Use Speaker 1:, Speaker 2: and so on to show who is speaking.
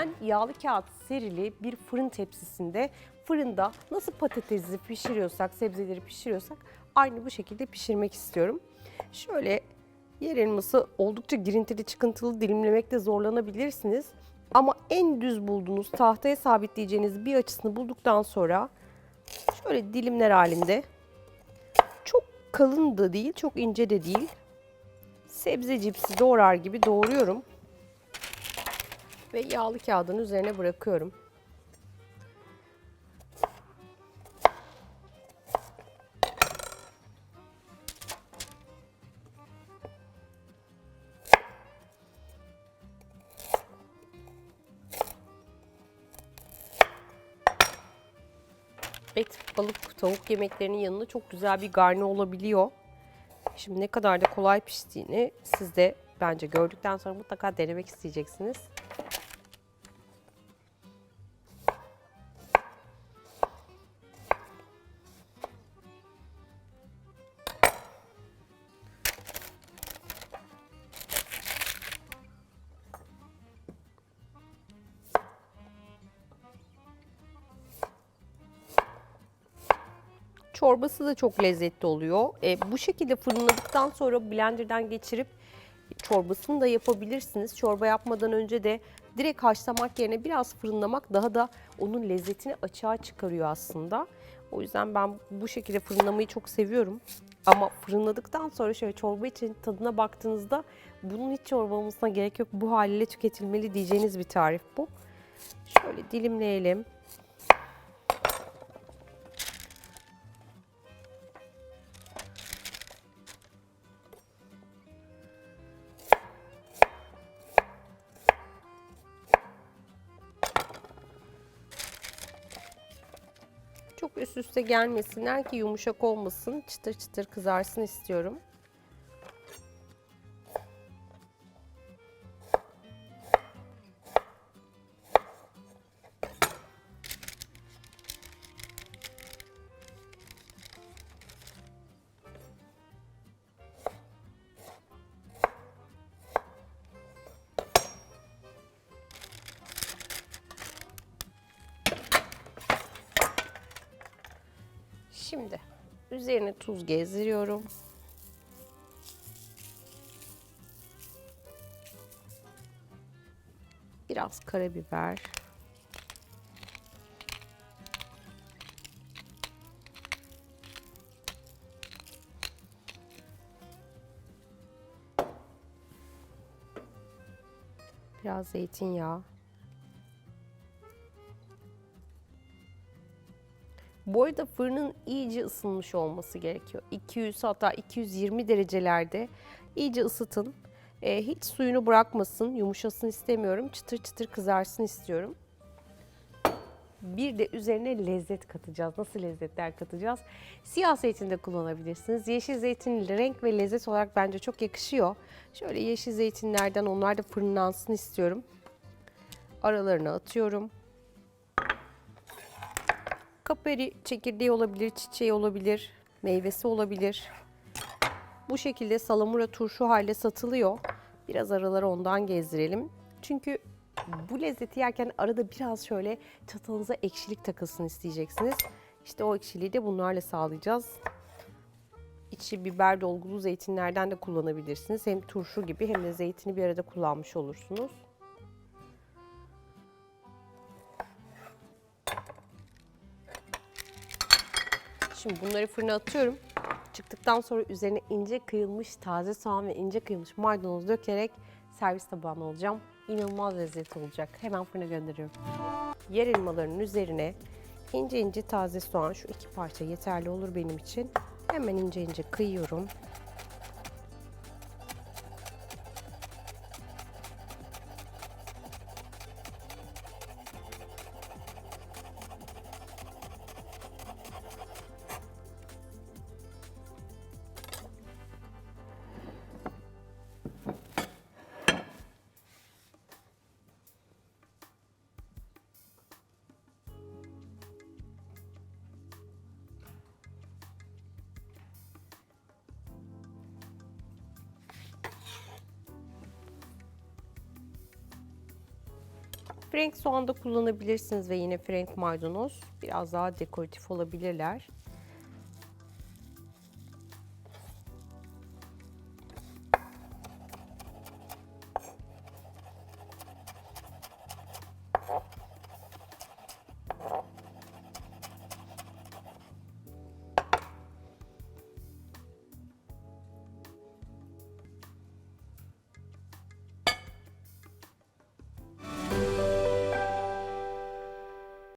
Speaker 1: Ben yağlı kağıt serili bir fırın tepsisinde fırında nasıl patatesi pişiriyorsak, sebzeleri pişiriyorsak aynı bu şekilde pişirmek istiyorum. Şöyle yer elması oldukça girintili çıkıntılı dilimlemekte zorlanabilirsiniz. Ama en düz bulduğunuz tahtaya sabitleyeceğiniz bir açısını bulduktan sonra şöyle dilimler halinde çok kalın da değil, çok ince de değil. Sebze cipsi doğrar gibi doğruyorum ve yağlı kağıdın üzerine bırakıyorum. Et, balık, tavuk yemeklerinin yanında çok güzel bir garni olabiliyor. Şimdi ne kadar da kolay piştiğini siz de bence gördükten sonra mutlaka denemek isteyeceksiniz. Çorbası da çok lezzetli oluyor. E, bu şekilde fırınladıktan sonra blenderdan geçirip çorbasını da yapabilirsiniz. Çorba yapmadan önce de direkt haşlamak yerine biraz fırınlamak daha da onun lezzetini açığa çıkarıyor aslında. O yüzden ben bu şekilde fırınlamayı çok seviyorum. Ama fırınladıktan sonra şöyle çorba için tadına baktığınızda bunun hiç çorba olmasına gerek yok. Bu haliyle tüketilmeli diyeceğiniz bir tarif bu. Şöyle dilimleyelim. Çok üst üste gelmesinler ki yumuşak olmasın. Çıtır çıtır kızarsın istiyorum. Şimdi üzerine tuz gezdiriyorum. Biraz karabiber. Biraz zeytinyağı. Bu arada fırının iyice ısınmış olması gerekiyor. 200 hatta 220 derecelerde iyice ısıtın. Ee, hiç suyunu bırakmasın, yumuşasın istemiyorum. Çıtır çıtır kızarsın istiyorum. Bir de üzerine lezzet katacağız. Nasıl lezzetler katacağız? Siyah zeytin de kullanabilirsiniz. Yeşil zeytin renk ve lezzet olarak bence çok yakışıyor. Şöyle yeşil zeytinlerden onlar da fırınlansın istiyorum. Aralarına atıyorum. Kaperi çekirdeği olabilir, çiçeği olabilir, meyvesi olabilir. Bu şekilde salamura turşu halde satılıyor. Biraz araları ondan gezdirelim. Çünkü bu lezzeti yerken arada biraz şöyle çatalınıza ekşilik takılsın isteyeceksiniz. İşte o ekşiliği de bunlarla sağlayacağız. İçi biber dolgulu zeytinlerden de kullanabilirsiniz. Hem turşu gibi hem de zeytini bir arada kullanmış olursunuz. Şimdi bunları fırına atıyorum. Çıktıktan sonra üzerine ince kıyılmış taze soğan ve ince kıyılmış maydanoz dökerek servis tabağına alacağım. İnanılmaz lezzetli olacak. Hemen fırına gönderiyorum. Yer elmalarının üzerine ince ince taze soğan, şu iki parça yeterli olur benim için. Hemen ince ince kıyıyorum. Frank soğan da kullanabilirsiniz ve yine frank maydanoz biraz daha dekoratif olabilirler.